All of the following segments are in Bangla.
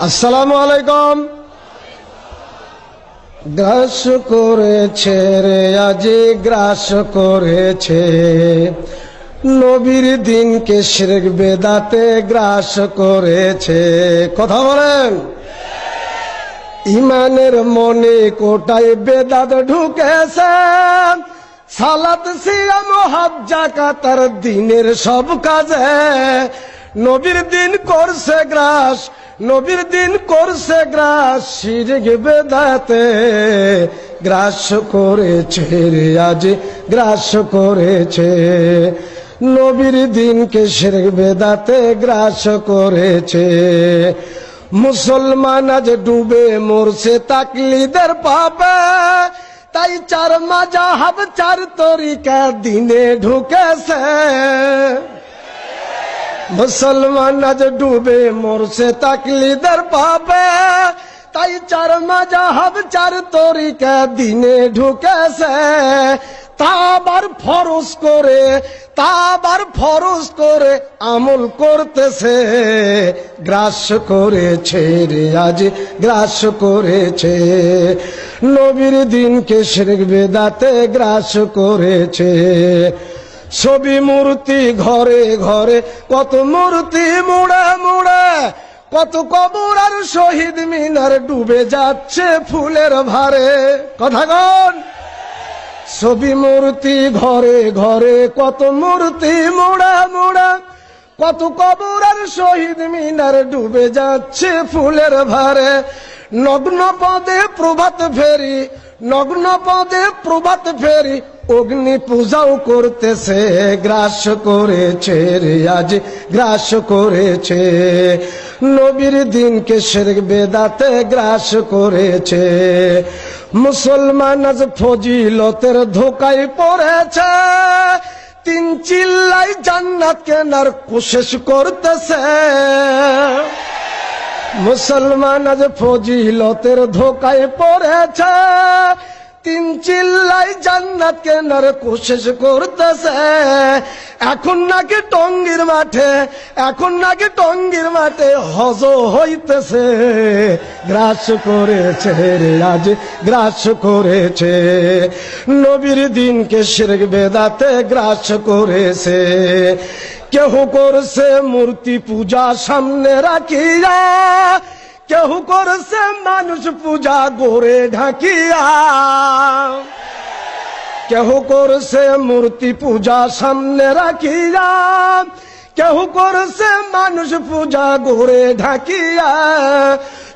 আসসালামু আলাইকুম। গ্রাস করেছে রে, আজি গ্রাস করেছে। নবীর দিনকে শিরক বেদাতে গ্রাস করেছে। কথা বলেন। ইমানের মনে কোটায় বেদাত ঢুকেছে। সালাত, সিয়াম, হজ জাকাতার দিনের সব কাজে। নবীর দিন করছে গ্রাস নবীর দিন করছে গ্রাস, শিরক বেদাতে। গ্রাস করেছে আজ, গ্রাস করেছে। নবীর দিনকে শিরক বেদাতে গ্রাস করেছে। মুসলমান আজ ডুবে মরছে তাকলিদের পাবে তাই চার মাজা হাব চার তরিকা দিনে ঢুকেছে। মুসলমান আজ ডুবে মরছে তাকলিদের পাবে তাই চার মাজা হাব চার তরিকা দিনে ঢুকেছে। তা আবার ফরজ করে, তা ফরজ করে আমল করতেছে। গ্রাস করেছে রে আজ, গ্রাস করেছে। নবীর দিনকে শিরক বেদাতে গ্রাস করেছে। ছবি মূর্তি ঘরে ঘরে, কত মূর্তি মুড়ে মুড়ে, কত কবর আর শহীদ মিনার ডুবে যাচ্ছে ফুলের ভারে। কথা কন। ছবি মূর্তি ঘরে ঘরে, কত মূর্তি মোড়া মোড়া, কত কবর আর শহীদ মিনার ডুবে যাচ্ছে ফুলের ভারে। নগ্ন পদে প্রভাত ফেরি, নগ্ন পদে প্রভাত ফেরি অগ্নি পূজাও করতেছে, গ্রাস করেছে আজ, গ্রাস করেছে। নবীর দিনকে শেরক বেদাতে গ্রাস করেছে। মুসলমান আজ ফজিলতের ধোকায় পড়েছে। তিন চিল্লাই জান্নাত কেনার কোশেষ করতেছে। মুসলমান আজ ফজিলতের ধোকায় পড়েছে। তিন চিল্লাই জান্নাত কেনার কোশেষ করতেছে। এখন নাকি টঙ্গির মাঠে, এখন নাকি টঙ্গির মাঠে হজ হইতেছে। গ্রাস করেছে রে আজ, গ্রাস করেছে। নবীর দিনকে শিরক বেদাতে গ্রাস করেছে। কেহ করছে মূর্তি পূজা সামনে রাখিয়া কেহ করছে মানুষ পূজা গোরে ঢাকিয়া। কেহ করছে মূর্তি পূজা সামনে রাখিয়া। কেহ করছে মানুষ পূজা গোরে ঢাকিয়া।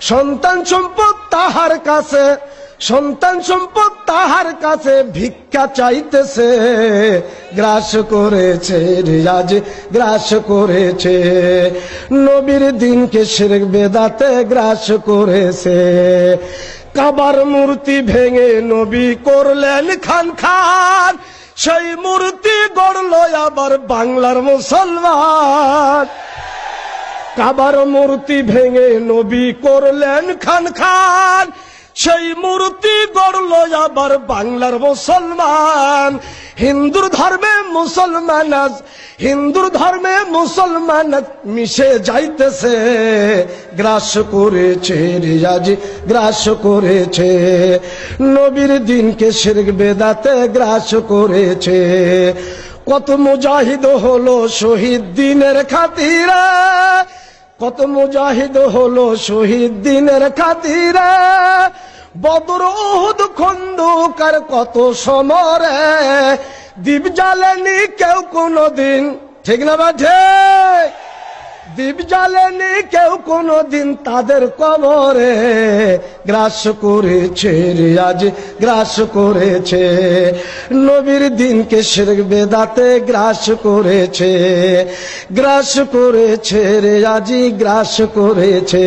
সন্তান সম্পদ তাহার কাছে, সন্তান সম্পদ তাহার কাছে ভিক্ষা চাইতেছে। গ্রাস করেছে রিয়াজ, গ্রাস করেছে। নবীর দিনকে শিরক বেদাতে গ্রাস করেছে। কাবার মূর্তি ভেঙে নবী করলেন খান খান। সেই মূর্তি গড়ল আবার বাংলার মুসলমান। কাবার মূর্তি ভেঙে নবী করলেন খান খান। সেই মূর্তি গড়ল আবার বাংলার মুসলমান। হিন্দুর ধর্মে মুসলমান আজ, হিন্দুর ধর্মে মুসলমান মিশে যাইতেছে। গ্রাস করেছে রিয়াজ গ্রাস করেছে। নবীর দিনকে শিরক বেদাতে গ্রাস করেছে। কত মুজাহিদ হলো শহীদ দিনের খাতিরা। কত মুজাহিদ হলো শহীদ দিনের খাতিরে। খন্দকার কত সমরে দ্বীপ জ্বালেনি কেউ কোনদিন ঠিক না বা দ্বীপ জ্বালেনি কেউ কোনদিন তাদের কবরে। গ্রাস করেছে রে আজ গ্রাস করেছে। নবীর দিনকে শিরক বেদাতে গ্রাস করেছে। গ্রাস করেছে রে আজি গ্রাস করেছে।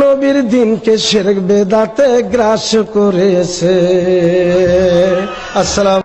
নবীর দিনকে শিরক বেদাতে গ্রাস করেছে। আসসালাম